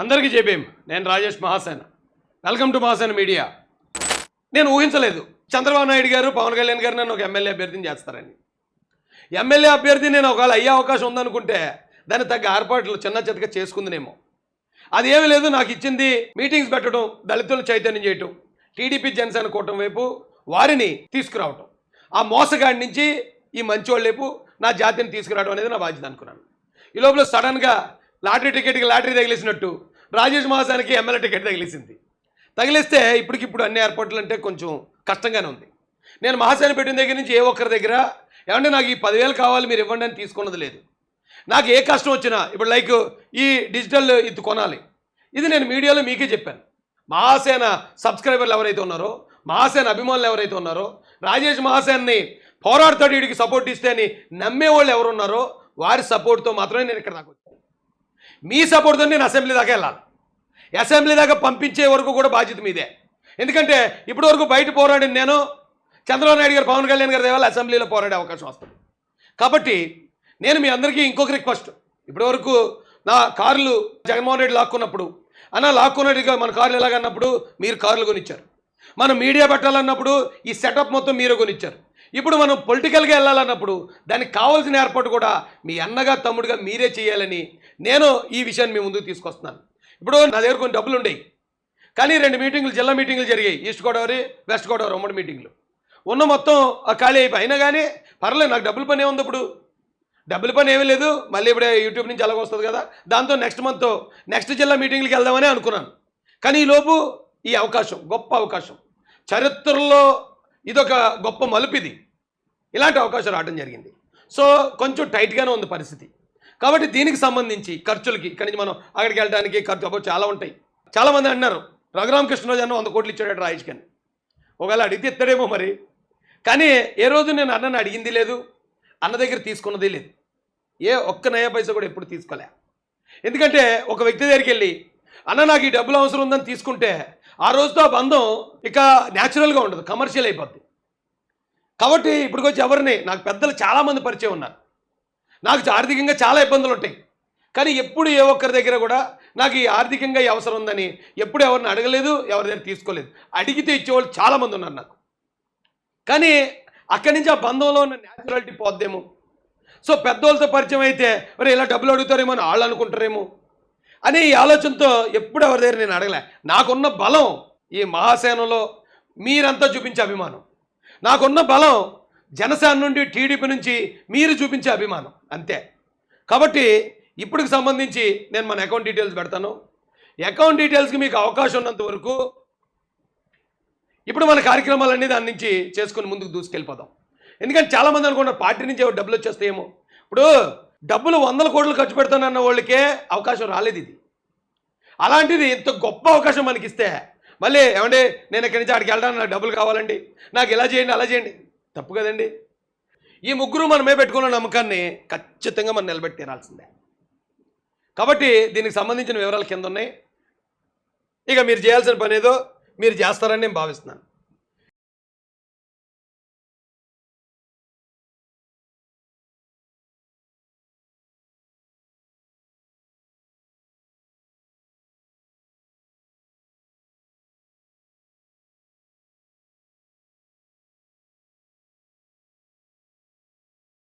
అందరికీ చెప్పేం. నేను Rajesh Mahasena. Welcome to Mahasena media. నేను ఊహించలేదు. చంద్రబాబు నాయుడు గారు పవన్ కళ్యాణ్ గారు నన్ను ఒక ఎమ్మెల్యే అభ్యర్థిని చేస్తారని. ఎమ్మెల్యే అభ్యర్థి నేను ఒకవేళ అయ్యే అవకాశం ఉందనుకుంటే దానికి తగ్గ ఏర్పాట్లు చిన్న చితక చేసుకుందినేమో. అది ఏమీ లేదు. నాకు ఇచ్చింది మీటింగ్స్ పెట్టడం దళితులు చైతన్యం చేయటం టీడీపీ జనసేన కూటమి వైపు వారిని తీసుకురావటం. ఆ మోసగాడి నుంచి ఈ మంచోళ్ళ వైపు నా జాతిని తీసుకురావడం అనేది నా బాధ్యత అనుకున్నాను. ఈ లోపల సడన్గా లాటరీ టికెట్కి లాటరీ తగిలేసినట్టు రాజేష్ మహాసానికి ఎమ్మెల్యే టికెట్ తగిలిసింది. తగిలిస్తే ఇప్పటికిప్పుడు అన్ని ఏర్పాట్లు అంటే కొంచెం కష్టంగానే ఉంది. నేను మహాసేన పెట్టిన దగ్గర నుంచి ఏ ఒక్కరి దగ్గర ఏమంటే నాకు ఈ పదివేలు కావాలి మీరు ఇవ్వండి అని తీసుకున్నది లేదు. నాకు ఏ కష్టం వచ్చినా ఇప్పుడు లైక్ ఈ డిజిటల్ ఇది కొనాలి. ఇది నేను మీడియాలో మీకే చెప్పాను. మహాసేన సబ్స్క్రైబర్లు ఎవరైతే ఉన్నారో మహాసేన అభిమానులు ఎవరైతే ఉన్నారో రాజేష్ మహాసేన్ని పోరాడుతాడు వీడికి సపోర్ట్ ఇస్తే అని నమ్మేవాళ్ళు ఎవరున్నారో వారి సపోర్ట్తో మాత్రమే నేను ఇక్కడ దాకా మీ సపోర్ట్తో నేను అసెంబ్లీ దాకా వెళ్ళాలి. అసెంబ్లీ దాకా పంపించే వరకు కూడా బాధ్యత మీదే. ఎందుకంటే ఇప్పటి వరకు బయట పోరాడిన నేను. చంద్రబాబు నాయుడు గారు పవన్ కళ్యాణ్ గారి దేవాలి అసెంబ్లీలో పోరాడే అవకాశం వస్తుంది. కాబట్టి నేను మీ అందరికీ ఇంకొక రిక్వెస్ట్. ఇప్పటి వరకు నా కార్లు జగన్మోహన్ రెడ్డి లాక్కున్నప్పుడు అన్న లాక్కున్నట్టుగా మన కార్లు ఎలాగన్నప్పుడు మీరు కార్లు కొనిచ్చారు. మనం మీడియా పెట్టాలన్నప్పుడు ఈ సెటప్ మొత్తం మీరు కొనిచ్చారు. ఇప్పుడు మనం పొలిటికల్గా వెళ్ళాలన్నప్పుడు దానికి కావాల్సిన ఏర్పాటు కూడా మీ అన్నగా తమ్ముడుగా మీరే చేయాలని నేను ఈ విషయాన్ని మీ ముందుకు తీసుకొస్తున్నాను. ఇప్పుడు నా దగ్గర కొన్ని డబ్బులు ఉండేవి కానీ రెండు మీటింగులు జిల్లా మీటింగులు జరిగాయి. ఈస్ట్ గోదావరి వెస్ట్ గోదావరి ఉమ్మడి మీటింగులు. ఉన్న మొత్తం ఆ ఖాళీ అయిపోయి. అయినా కానీ పర్లేదు నాకు డబ్బుల పని ఏముంది ఇప్పుడు? డబ్బుల పని ఏమీ లేదు. మళ్ళీ ఇప్పుడు యూట్యూబ్ నుంచి అలాగొస్తుంది కదా. దాంతో నెక్స్ట్ మంత్ నెక్స్ట్ జిల్లా మీటింగ్లకి వెళ్దామని అనుకున్నాను. కానీ ఈ లోపు ఈ అవకాశం గొప్ప అవకాశం. చరిత్రలో ఇదొక గొప్ప మలుపు ఇది. ఇలాంటి అవకాశం రావడం జరిగింది. సో కొంచెం టైట్గానే ఉంది పరిస్థితి. కాబట్టి దీనికి సంబంధించి ఖర్చులకి ఇక్కడి నుంచి మనం అక్కడికి వెళ్ళడానికి ఖర్చు అబ్బో చాలా ఉంటాయి. చాలామంది అన్నారు రఘురామకృష్ణరాజు అన్న వంద కోట్లు ఇచ్చాడు రాజేష్ కానీ ఒకవేళ అడిగితే ఇస్తాడేమో మరి. కానీ ఏ రోజు నేను అన్నని అడిగింది లేదు అన్న దగ్గర తీసుకున్నది లేదు. ఏ ఒక్క నయా పైసా కూడా ఎప్పుడు తీసుకోలే. ఎందుకంటే ఒక వ్యక్తి దగ్గరికి వెళ్ళి అన్న నాకు ఈ డబ్బులు అవసరం ఉందని తీసుకుంటే ఆ రోజుతో ఆ బంధం ఇక న్యాచురల్గా ఉండదు కమర్షియల్ అయిపోద్ది. కాబట్టి ఇప్పటికొచ్చి ఎవరిని నాకు పెద్దలు చాలామంది పరిచయం ఉన్నారు. నాకు ఆర్థికంగా చాలా ఇబ్బందులు ఉంటాయి. కానీ ఎప్పుడు ఏ ఒక్కరి దగ్గర కూడా నాకు ఈ ఆర్థికంగా ఈ అవసరం ఉందని ఎప్పుడు ఎవరిని అడగలేదు ఎవరి దగ్గర తీసుకోలేదు. అడిగితే ఇచ్చేవాళ్ళు చాలామంది ఉన్నారు నాకు. కానీ అక్కడి నుంచి ఆ బంధంలో ఉన్న న్యాచురాలిటీ పోద్దేమో. సో పెద్దోళ్ళతో పరిచయం అయితే మరి ఇలా డబ్బులు అడుగుతారేమో అని వాళ్ళు అనుకుంటారేమో? అనే ఈ ఆలోచనతో ఎప్పుడు ఎవరి దగ్గర నేను అడగలే. నాకున్న బలం ఈ మహాసేనలో మీరంతా చూపించే అభిమానం. నాకున్న బలం జనసేన నుండి టీడీపీ నుంచి మీరు చూపించే అభిమానం అంతే. కాబట్టి ఇప్పటికి సంబంధించి నేను మన అకౌంట్ డీటెయిల్స్ పెడతాను. అకౌంట్ డీటెయిల్స్కి మీకు అవకాశం ఉన్నంత వరకు ఇప్పుడు మన కార్యక్రమాలన్నీ దాని నుంచి చేసుకుని ముందుకు దూసుకెళ్ళిపోదాం. ఎందుకంటే చాలామంది అనుకుంటారు పార్టీ నుంచి డబ్బులు వచ్చేస్తాయేమో. ఇప్పుడు డబ్బులు వందల కోట్లు ఖర్చు పెడతానన్న వాళ్ళకే అవకాశం రాలేదు ఇది. అలాంటిది ఇంత గొప్ప అవకాశం మనకిస్తే మళ్ళీ ఏమండి నేను ఇక్కడి నుంచి ఆడికి వెళ్ళడానికి నాకు డబ్బులు కావాలండి నాకు ఇలా చేయండి అలా చేయండి. తప్పు కదండి? ఈ ముగ్గురు మనమే పెట్టుకున్న నమ్మకాన్ని ఖచ్చితంగా మనం నిలబెట్టి తీరాల్సిందే. కాబట్టి దీనికి సంబంధించిన వివరాలు కింద ఉన్నాయి. ఇక మీరు చేయాల్సిన పని ఏదో మీరు చేస్తారని నేను భావిస్తున్నాను.